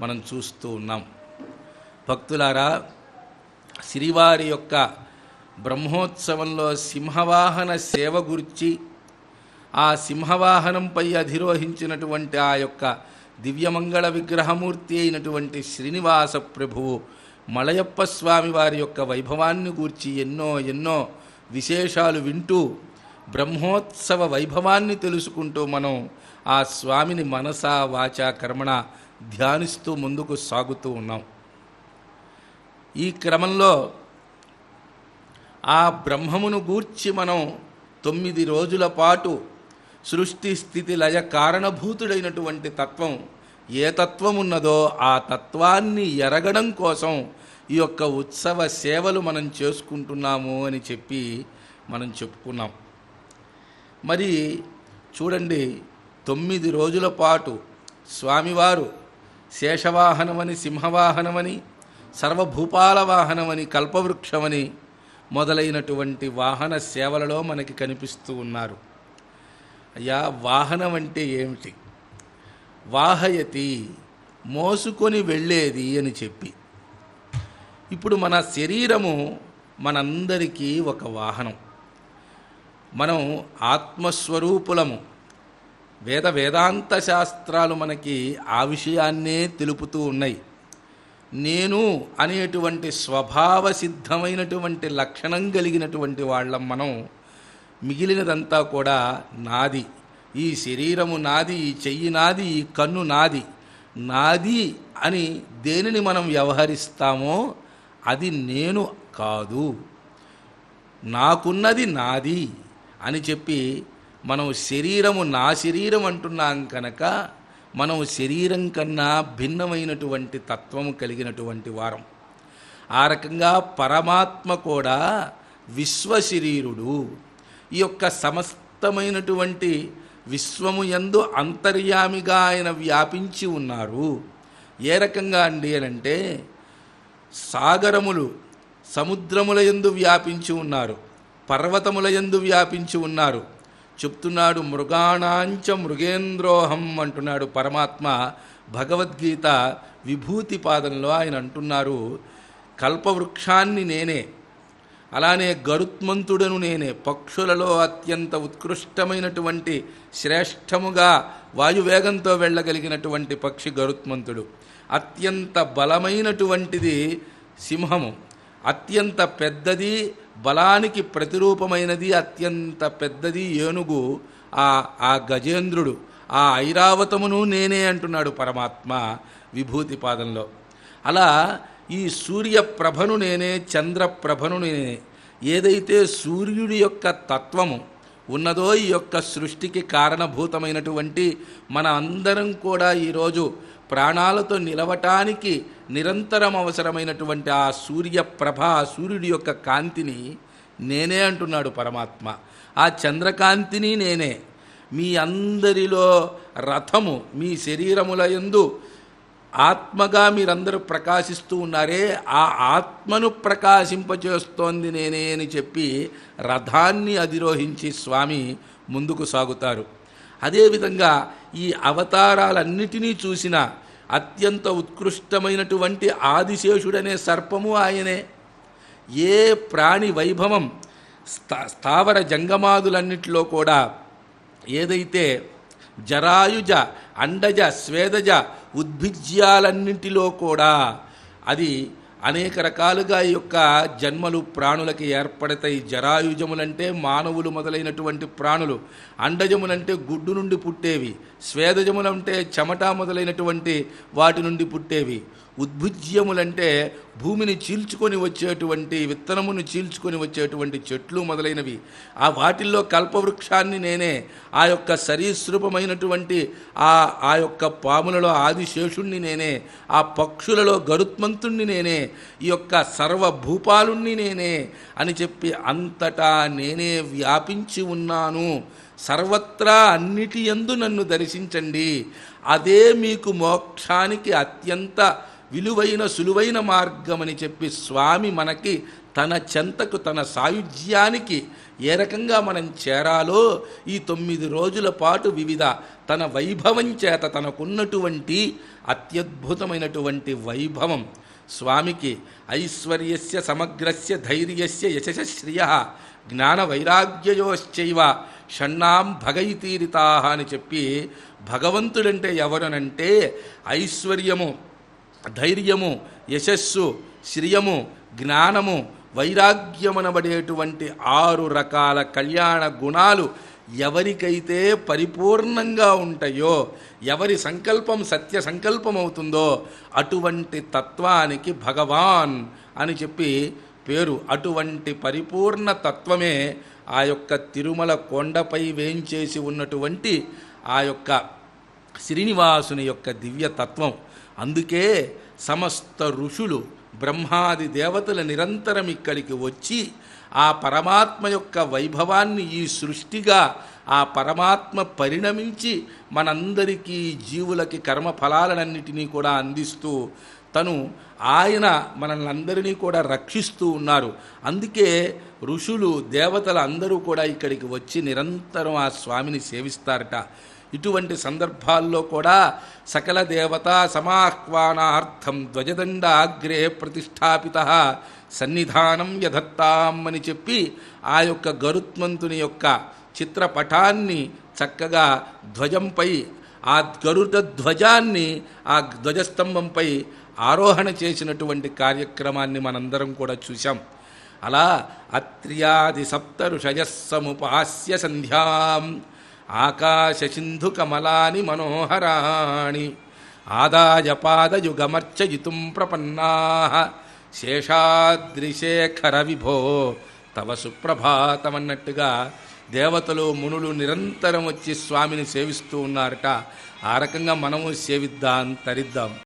మనం చూస్తూ ఉన్నాం. భక్తులారా శ్రీవారి యొక్క బ్రహ్మోత్సవంలో సింహవాహన సేవ గురించి ఆ సింహవాహనంపై అధిరోహించినటువంటి ఆ యొక్క దివ్యమంగళ విగ్రహమూర్తి అయినటువంటి శ్రీనివాస ప్రభువు మలయప్ప స్వామి వారి యొక్క వైభవాన్ని గూర్చి ఎన్నో ఎన్నో విశేషాలు వింటూ బ్రహ్మోత్సవ వైభవాన్ని తెలుసుకుంటూ మనం ఆ స్వామిని మనసా వాచ కర్మణ ధ్యానిస్తూ ముందుకు సాగుతూ ఉన్నాం. ఈ క్రమంలో ఆ బ్రహ్మమును గూర్చి మనం తొమ్మిది రోజుల పాటు సృష్టి స్థితి లయ కారణభూతుడైనటువంటి తత్వం ఏ తత్వం ఉన్నదో ఆ తత్వాన్ని ఎరగడం కోసం ఈ యొక్క ఉత్సవ సేవలు మనం చేసుకుంటున్నాము అని చెప్పి మనం చెప్పుకున్నాం. మరి చూడండి తొమ్మిది రోజుల పాటు స్వామివారు శేషవాహనమని సింహవాహనమని సర్వభూపాల వాహనమని కల్పవృక్షమని మొదలైనటువంటి వాహన సేవలలో మనకి కనిపిస్తూ ఉన్నారు. అయ్యా వాహనం అంటే ఏమిటి? వాహయతి మోసుకొని వెళ్ళేది అని చెప్పి. ఇప్పుడు మన శరీరము మనందరికీ ఒక వాహనం. మనం ఆత్మస్వరూపులము. వేద వేదాంత శాస్త్రాలు మనకి ఆ విషయాన్నే తెలుపుతూ ఉన్నాయి. నేను అనేటువంటి స్వభావ సిద్ధమైనటువంటి లక్షణం కలిగినటువంటి వాళ్ళం మనం మిగిలినదంతా కూడా నాది. ఈ శరీరము నాది ఈ చెయ్యి నాది ఈ కన్ను నాది. నాది అని దేనిని మనం వ్యవహరిస్తామో అది నేను కాదు. నాకున్నది నాది అని చెప్పి మనం శరీరము నా శరీరం అంటున్నాం కనుక మనం శరీరం కన్నా భిన్నమైనటువంటి తత్వము కలిగినటువంటి వారం. ఆ రకంగా పరమాత్మ కూడా విశ్వశరీరుడు. ఈ యొక్క సమస్తమైనటువంటి విశ్వము ఎందు అంతర్యామిగా ఆయన వ్యాపించి ఉన్నారు. ఏ రకంగా అండి అంటే సాగరములు సముద్రముల ఎందు వ్యాపించి ఉన్నారు పర్వతముల ఎందు వ్యాపించి ఉన్నారు. చెప్తున్నాడు మృగాణాంచ మృగేంద్రోహం అంటున్నాడు పరమాత్మ. భగవద్గీత విభూతి పాదంలో ఆయన అంటున్నారు కల్పవృక్షాన్ని నేనే అలానే గరుత్మంతుడను నేనే పక్షులలో అత్యంత ఉత్కృష్టమైనటువంటి శ్రేష్టముగా వాయువేగంతో వెళ్ళగలిగినటువంటి పక్షి గరుత్మంతుడు. అత్యంత బలమైనటువంటిది సింహము అత్యంత పెద్దది బలానికి ప్రతిరూపమైనది అత్యంత పెద్దది ఏనుగు ఆ ఆ గజేంద్రుడు. ఆ ఐరావతమును నేనే అంటున్నాడు పరమాత్మ విభూతి పాదంలో అలా ఈ సూర్యప్రభను నేనే చంద్రప్రభను నేనే. ఏదైతే సూర్యుడి యొక్క తత్వము ఉన్నదో ఈ యొక్క సృష్టికి కారణభూతమైనటువంటి మన అందరం కూడా ఈరోజు ప్రాణాలతో నిలవటానికి నిరంతరం అవసరమైనటువంటి ఆ సూర్యప్రభ సూర్యుడి యొక్క కాంతిని నేనే అంటున్నాడు పరమాత్మ. ఆ చంద్రకాంతిని నేనే. మీ అందరిలో రథము మీ శరీరముల యందు ఆత్మగా మీరందరూ ప్రకాశిస్తూ ఉన్నారే ఆ ఆత్మను ప్రకాశింపచేస్తోంది నేనే అని చెప్పి రథాన్ని అధిరోహించి స్వామి ముందుకు సాగుతారు. అదేవిధంగా ఈ అవతారాలన్నిటినీ చూసిన అత్యంత ఉత్కృష్టమైనటువంటి ఆదిశేషుడనే సర్పము ఆయనే. ఏ ప్రాణి వైభవం స్థా స్థావర జంగమాదులన్నిటిలో కూడా ఏదైతే జరాయుజ అండజ స్వేదజ ఉద్భిజ్యాలన్నింటిలో కూడా అది అనేక రకాలుగా ఈ యొక్క జన్మలు ప్రాణులకి ఏర్పడతాయి. జరాయుజములంటే మానవులు మొదలైనటువంటి ప్రాణులు. అండజములంటే గుడ్డు నుండి పుట్టేవి. స్వేదజములంటే చెమట మొదలైనటువంటి వాటి నుండి పుట్టేవి. ఉద్భుజ్యములంటే భూమిని చీల్చుకొని వచ్చేటువంటి విత్తనమును చీల్చుకొని వచ్చేటువంటి చెట్లు మొదలైనవి. ఆ వాటిల్లో కల్పవృక్షాన్ని నేనే ఆ యొక్క సరీసృపమైనటువంటి ఆ ఆ యొక్క పాములలో ఆదిశేషుణ్ణి నేనే ఆ పక్షులలో గరుత్మంతుణ్ణి నేనే ఈ యొక్క సర్వభూపాలుణ్ణి నేనే అని చెప్పి అంతటా నేనే వ్యాపించి ఉన్నాను. సర్వత్రా అన్నిటి యందు నన్ను దర్శించండి. అదే మీకు మోక్షానికి అత్యంత విలువైన సులువైన మార్గమని చెప్పి స్వామి మనకి తన చెంతకు తన సాయుధ్యానికి ఏ రకంగా మనం చేరాలో ఈ తొమ్మిది రోజుల పాటు వివిధ తన వైభవం చేత తనకున్నటువంటి అత్యద్భుతమైనటువంటి వైభవం. స్వామికి ఐశ్వర్యస్య సమగ్రస్య ధైర్యస్య యశశ్రియ జ్ఞాన వైరాగ్యయోశ్చైవ షణ్ణాం భగైతీరితా అని చెప్పి భగవంతుడంటే ఎవరనంటే ఐశ్వర్యము. ధైర్యము యశస్సు శ్రియము జ్ఞానము వైరాగ్యమనబడేటువంటి ఆరు రకాల కళ్యాణ గుణాలు ఎవరికైతే పరిపూర్ణంగా ఉంటాయో ఎవరి సంకల్పం సత్య సంకల్పం అవుతుందో అటువంటి తత్వానికి భగవాన్ అని చెప్పి పేరు. అటువంటి పరిపూర్ణ తత్వమే ఆ యొక్క తిరుమల కొండపై వేంచేసి ఉన్నటువంటి ఆ యొక్క శ్రీనివాసుని యొక్క దివ్య తత్వం. అందుకే సమస్త ఋషులు బ్రహ్మాది దేవతల నిరంతరం ఇక్కడికి వచ్చి ఆ పరమాత్మ యొక్క వైభవాన్ని ఈ సృష్టిగా ఆ పరమాత్మ పరిణమించి మనందరికీ జీవులకి కర్మ ఫలాలన్నిటినీ కూడా అందిస్తూ తను ఆయన మనల్ని అందరినీ కూడా రక్షిస్తూ ఉన్నారు. అందుకే ఋషులు దేవతలు అందరూ కూడా ఇక్కడికి వచ్చి నిరంతరం ఆ స్వామిని సేవిస్తారట. ఇటువంటి సందర్భాల్లో కూడా సకల దేవతా సమాహ్వానార్థం ధ్వజదండ అగ్రే ప్రతిష్టాపిత సన్నిధానం యధత్తాం అని చెప్పి ఆ యొక్క గరుత్మంతుని యొక్క చిత్రపటాన్ని చక్కగా ధ్వజంపై ఆ గరుడ ధ్వజాన్ని ఆ ధ్వజస్తంభంపై ఆరోహణ చేసినటువంటి కార్యక్రమాన్ని మనందరం కూడా చూశాం. అలా అత్ర్యాది సప్త ఋషయస్సముపాస్య సంధ్యాం ఆకాశ సింధు కమలాని మనోహరాణి ఆదాయ పాదయుగమర్చయితుం ప్రపన్నా. శేషాద్రిశేఖర విభో తవ సుప్రభాతమన్నట్టుగా దేవతలు మునులు నిరంతరం వచ్చి స్వామిని సేవిస్తూ ఉన్నారట. ఆ రకంగా మనము సేవిద్దాం తరిద్దాం.